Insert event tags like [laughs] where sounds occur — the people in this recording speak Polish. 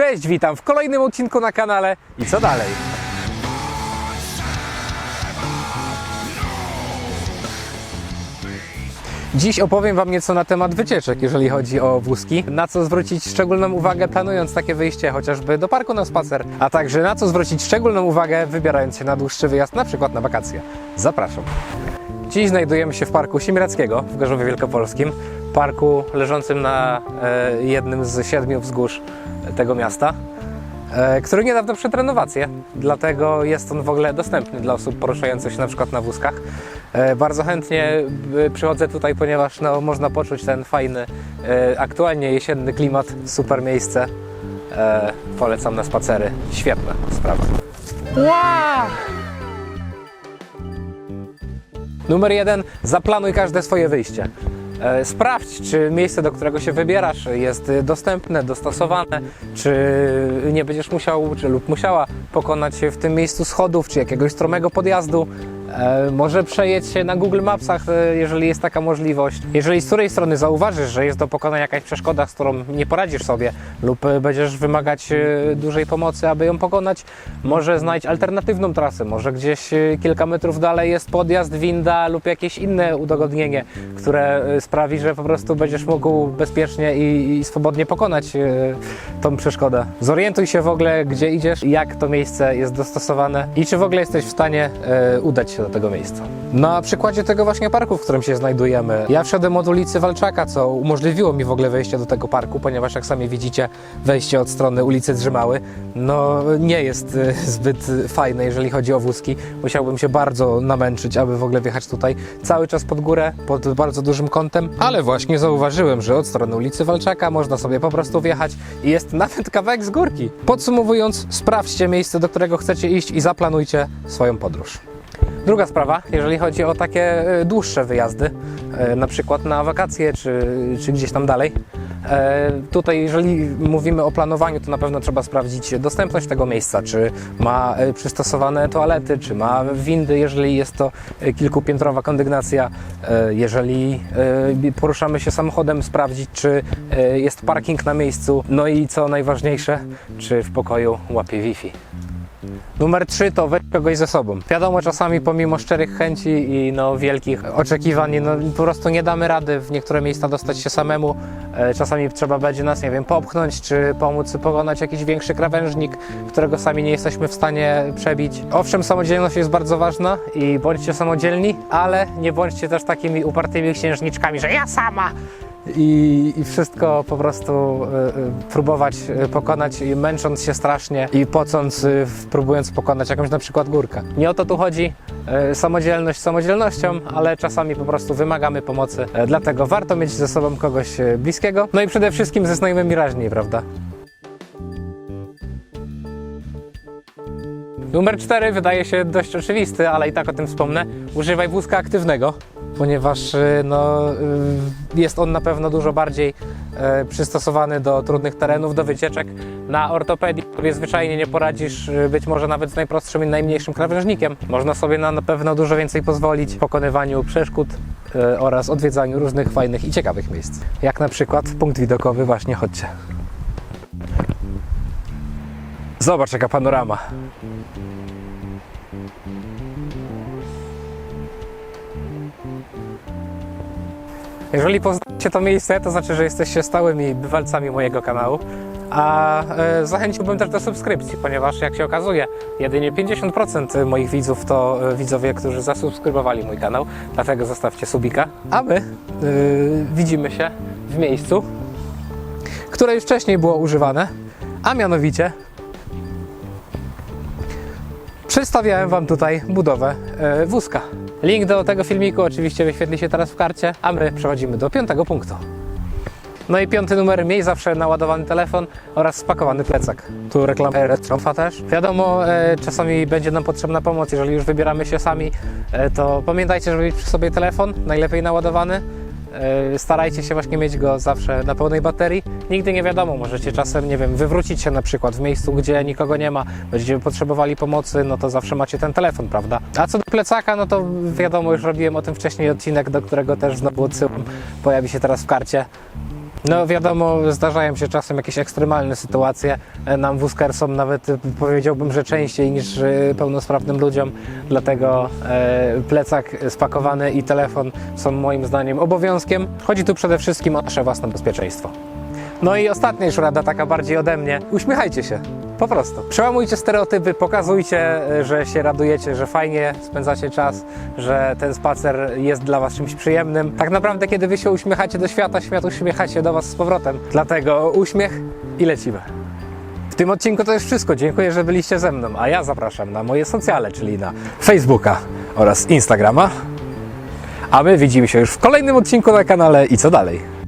Cześć, witam w kolejnym odcinku na kanale i co dalej? Dziś opowiem Wam nieco na temat wycieczek, jeżeli chodzi o wózki. Na co zwrócić szczególną uwagę planując takie wyjście chociażby do parku na spacer, a także na co zwrócić szczególną uwagę wybierając się na dłuższy wyjazd, na przykład na wakacje. Zapraszam. Dziś znajdujemy się w Parku Simirackiego w Gorzowie Wielkopolskim. Parku leżącym na e, jednym z siedmiu wzgórz tego miasta, e, który niedawno przed renowację, dlatego jest on w ogóle dostępny dla osób poruszających się na przykład na wózkach. E, bardzo chętnie przychodzę tutaj, ponieważ no, można poczuć ten fajny, aktualnie jesienny klimat, super miejsce. Polecam na spacery. Świetna sprawa. Numer jeden, zaplanuj każde swoje wyjście. E, Sprawdź, czy miejsce, do którego się wybierasz, jest dostępne, dostosowane, czy nie będziesz musiał, czy lub musiała pokonać w tym miejscu schodów, czy jakiegoś stromego podjazdu. E, Może przejedź się na Google Mapsach, e, jeżeli jest taka możliwość. Jeżeli z której strony zauważysz, że jest do pokonania jakaś przeszkoda, z którą nie poradzisz sobie, lub e, będziesz wymagać dużej pomocy, aby ją pokonać, może znajdź alternatywną trasę, może gdzieś kilka metrów dalej jest podjazd, winda lub jakieś inne udogodnienie, które sprawi, że po prostu będziesz mógł bezpiecznie i, swobodnie pokonać tą przeszkodę. Zorientuj się w ogóle, gdzie idziesz, jak to miejsce jest dostosowane i czy w ogóle jesteś w stanie udać się do tego miejsca. Na przykładzie tego właśnie parku, w którym się znajdujemy, ja wszedłem od ulicy Walczaka, co umożliwiło mi w ogóle wejście do tego parku, ponieważ jak sami widzicie, wejście od strony ulicy Drzymały, no nie jest e, [laughs] zbyt fajne, jeżeli chodzi o wózki. Musiałbym się bardzo namęczyć, aby w ogóle wjechać tutaj cały czas pod górę, pod bardzo dużym kątem, ale właśnie zauważyłem, że od strony ulicy Walczaka można sobie po prostu wjechać i jest nawet [laughs] kawałek z górki. Podsumowując, sprawdźcie miejsce, do którego chcecie iść i zaplanujcie swoją podróż. Druga sprawa, jeżeli chodzi o takie e, dłuższe wyjazdy, e, na przykład na wakacje czy, czy gdzieś tam dalej. E, Tutaj, jeżeli mówimy o planowaniu, to na pewno trzeba sprawdzić dostępność tego miejsca, czy ma przystosowane toalety, czy ma windy, jeżeli jest to kilkupiętrowa kondygnacja. Jeżeli poruszamy się samochodem, sprawdzić, czy jest parking na miejscu. No i co najważniejsze, czy w pokoju łapie Wi-Fi. Numer 3 to weź kogoś ze sobą. Wiadomo, czasami pomimo szczerych chęci i no, wielkich oczekiwań, no, po prostu nie damy rady w niektóre miejsca dostać się samemu. E, Czasami trzeba będzie nas, nie wiem, popchnąć, czy pomóc pokonać jakiś większy krawężnik, którego sami nie jesteśmy w stanie przebić. Owszem, samodzielność jest bardzo ważna i bądźcie samodzielni, ale nie bądźcie też takimi upartymi księżniczkami, że ja sama! I, i wszystko po prostu y, y, próbować y, pokonać, męcząc się strasznie i pocąc, próbując pokonać jakąś na przykład górkę. Nie o to tu chodzi. Samodzielność samodzielnością, ale czasami po prostu wymagamy pomocy. Dlatego warto mieć ze sobą kogoś bliskiego. No i przede wszystkim ze znajomymi raźniej, prawda? Numer 4 wydaje się dość oczywisty, ale i tak o tym wspomnę. Używaj wózka aktywnego, ponieważ y, no, y, jest on na pewno dużo bardziej y, przystosowany do trudnych terenów, do wycieczek. Na ortopedii sobie zwyczajnie nie poradzisz, y, być może nawet z najprostszym i najmniejszym krawężnikiem. Można sobie na, na pewno dużo więcej pozwolić w pokonywaniu przeszkód y, oraz odwiedzaniu różnych fajnych i ciekawych miejsc. Jak na przykład punkt widokowy, właśnie chodźcie. Zobacz jaka panorama. Jeżeli poznacie to miejsce, to znaczy, że jesteście stałymi bywalcami mojego kanału. A e, zachęciłbym też do subskrypcji, ponieważ jak się okazuje, jedynie 50% moich widzów to e, widzowie, którzy zasubskrybowali mój kanał. Dlatego zostawcie subika. A my e, widzimy się w miejscu, które już wcześniej było używane, a mianowicie przedstawiałem Wam tutaj budowę e, wózka. Link do tego filmiku oczywiście wyświetli się teraz w karcie, a my przechodzimy do piątego punktu. No i piąty numer, miej zawsze naładowany telefon oraz spakowany plecak. Tu reklama Retrofa też. Wiadomo, e, czasami będzie nam potrzebna pomoc, jeżeli już wybieramy się sami, e, to pamiętajcie, żeby mieć przy sobie telefon, najlepiej naładowany. E, Starajcie się właśnie mieć go zawsze na pełnej baterii. Nigdy nie wiadomo, możecie czasem, nie wiem, wywrócić się na przykład w miejscu, gdzie nikogo nie ma, będziecie potrzebowali pomocy, no to zawsze macie ten telefon, prawda? A co do plecaka, no to wiadomo, już robiłem o tym wcześniej odcinek, do którego też znowu odsyłam, pojawi się teraz w karcie. No wiadomo, zdarzają się czasem jakieś ekstremalne sytuacje. E, Nam wózkersom nawet e, powiedziałbym, że częściej niż e, pełnosprawnym ludziom. Dlatego plecak spakowany i telefon są moim zdaniem obowiązkiem. Chodzi tu przede wszystkim o nasze własne bezpieczeństwo. No i ostatnia już rada, taka bardziej ode mnie. Uśmiechajcie się. Po prostu. Przełamujcie stereotypy, pokazujcie, e, że się radujecie, że fajnie spędzacie czas, że ten spacer jest dla Was czymś przyjemnym. Tak naprawdę, kiedy Wy się uśmiechacie do świata, świat uśmiecha się do Was z powrotem. Dlatego uśmiech i lecimy. W tym odcinku to już wszystko. Dziękuję, że byliście ze mną, a ja zapraszam na moje socjale, czyli na Facebooka oraz Instagrama. A my widzimy się już w kolejnym odcinku na kanale i co dalej.